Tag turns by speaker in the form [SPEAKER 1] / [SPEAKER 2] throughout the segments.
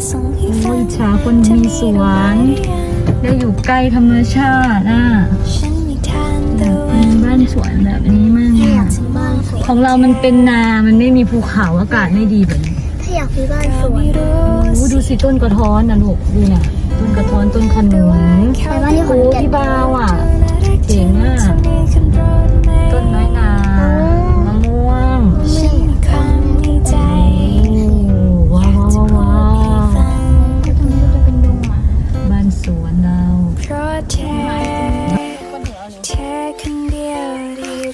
[SPEAKER 1] จฉาคนมีสวน ได้อยู่ใกล้ธรรมชาติอะ
[SPEAKER 2] ฉันไม่ทัน
[SPEAKER 1] อ
[SPEAKER 2] ตะ
[SPEAKER 1] ยาก
[SPEAKER 2] วั
[SPEAKER 1] มี
[SPEAKER 2] น
[SPEAKER 1] บ้านสวนแบบนี้มาก
[SPEAKER 2] ถ้าอยา
[SPEAKER 1] อะ
[SPEAKER 2] กจะบ้านสวน
[SPEAKER 1] ของเรามันเป็นนา มันไม่มีภูเขาอากาศไม่ดีแบบนี้
[SPEAKER 2] ถ้าอยากมีบ้านสวน
[SPEAKER 1] โอ้ดูสิต้นกระท้อนนะลูกดูน่ะ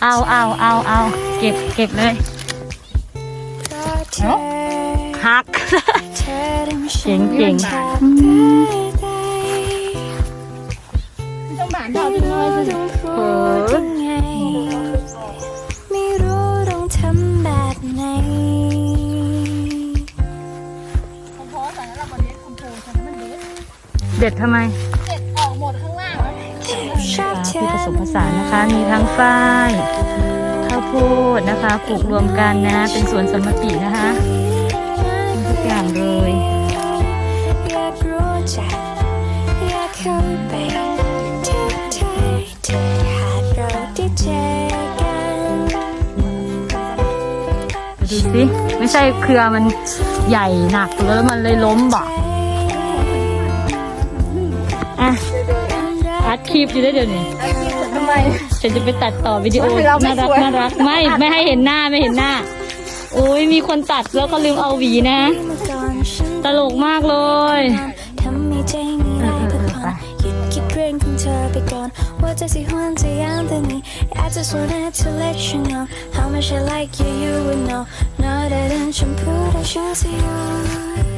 [SPEAKER 1] เอา
[SPEAKER 2] เอา
[SPEAKER 1] เอาเอาเก็บเก็บเลยฮัก
[SPEAKER 2] เธอทำฉัน
[SPEAKER 1] เก่งๆ
[SPEAKER 2] ขาดใจ
[SPEAKER 3] ต้องบานดาวจังเลยสิ
[SPEAKER 2] ต้องพูดยังไงไม่รู้ต้องทำแบบไหน
[SPEAKER 3] คอมโพสแต่ละวันนี้คอมโพสแต่มันเด็ด
[SPEAKER 1] เด็ดทำไม สมผสานนะคะ มีทั้งฝ้ายข้าวโพดนะคะปลูกรวมกันนะ เป็นสวนสมปินะคะทุกอย่างเลย
[SPEAKER 2] อยาดู
[SPEAKER 1] สิไม่ใช่เครือมันใหญ่หนักแล้วมันเลยล้มบ่อะ ดคลิปอยู่ได้เดี๋ยวนี้
[SPEAKER 3] ทำไม
[SPEAKER 1] ฉันจะไปตัดต่อวิดีโอ
[SPEAKER 3] เราไม่
[SPEAKER 1] น่ารัก
[SPEAKER 3] สวย
[SPEAKER 1] น่ารักไม่ไม่ให้เห็นหน้าไม่เห็นหน้าโอ้ยมีคนตัดแล้วก็ลืมเอาหวีนะ
[SPEAKER 2] เมื่อก่อนฉัน
[SPEAKER 1] ตลกมากเลย
[SPEAKER 2] ทำให้ใจไม่ได้พักผ่อนหยุดคิดเรื่องของเธอไปก่อนว่าจะสิหวนจะยังแต่นี้ I just wanted to let you know how much I like you you would know know that in shampoo I choose you Ooh.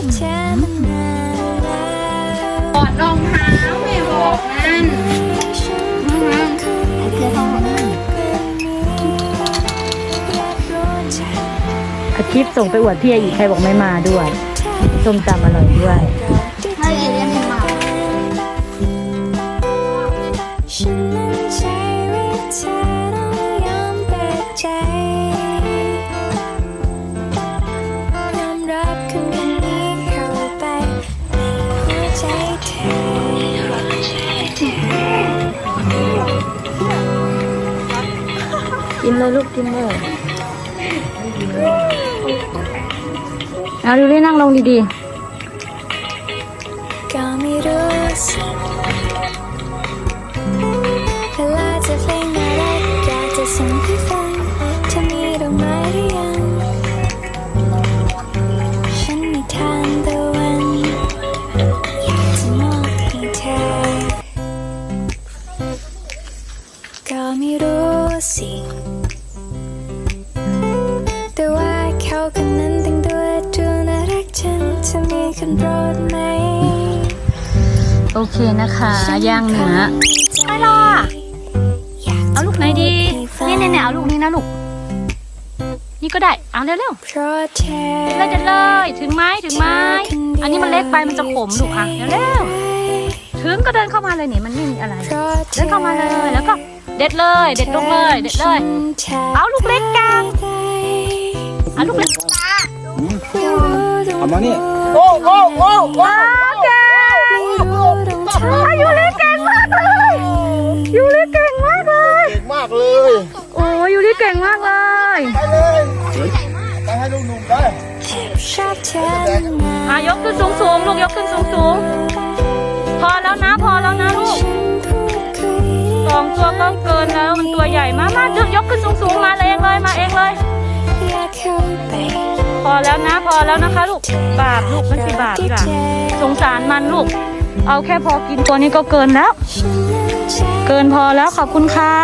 [SPEAKER 2] อบชอบเธอมานานแล้ว
[SPEAKER 3] ถอดรองเท้าไม่บอกนั่น
[SPEAKER 2] ฉันไม่เคยได้มากกว่านี้อยากรู้จัก
[SPEAKER 1] อาทิตย์ส่งไปอวดพี่อีกใครบอกไม่มาด้วยส้มตำอร่อยด้วย กินเลยลูกกินเลยเอาดูดินั่งลงดี
[SPEAKER 2] ก็ไม่รู้สิเวลาจะเพลงน่ารักอยากจะส่งให้ฟัง จะมีคนโปรดไหม
[SPEAKER 1] ๆโอเคนะคะย่างเนื้อ
[SPEAKER 2] ไม่รอ
[SPEAKER 1] เอาลูกไหนดีนี่เนี่ยเนี่ยเอาลูกนี้นะลูกนี่ก็ได้เอาเร็ว
[SPEAKER 2] เพราะเธอ
[SPEAKER 1] ๆเลยจะเลยถึงไหมถึงไหมอันนี้มันเล็กไปมันจะขมลูกอะเร็วๆถึงก็เดินเข้ามาเลยนี่มันไม่มีอะไร
[SPEAKER 2] เพราะธ
[SPEAKER 1] เดินเข้ามาเลยแล้วก็เด็ดเลย เด็ดลงเลยเด็ดเลย เอาลูกเล็กกันเอาลูกเล็ก
[SPEAKER 4] เอามานี่
[SPEAKER 3] โอ้โอ้โอ้โอ้
[SPEAKER 2] อายุเล็กเก่งมากเลย
[SPEAKER 1] ยูริเก่งมากเลย
[SPEAKER 4] เก่งมากเลย
[SPEAKER 1] โอ้ยยูริเก่งมากเลย
[SPEAKER 4] ไปเลยไปให้ลูกหนุ่มได้
[SPEAKER 2] ชอบเธอ
[SPEAKER 1] อะยกขึ้นสูงสูงๆลูกยกขึ้นสูงสูงๆพอแล้วนะพอแล้วนะลูกสองตัวก็เกินแล้วมันตัวใหญ่มากมายกขึ้นสูงสูงๆมาเลยเองเลยมาเองเลย พอแล้วนะพอแล้วนะคะลูกบาปลูกมันสิบาปล่ะสงสารมันลูก เอาแค่พอกินตัวนี้ก็เกินแล้ว เกินพอแล้วขอบคุณค่ะ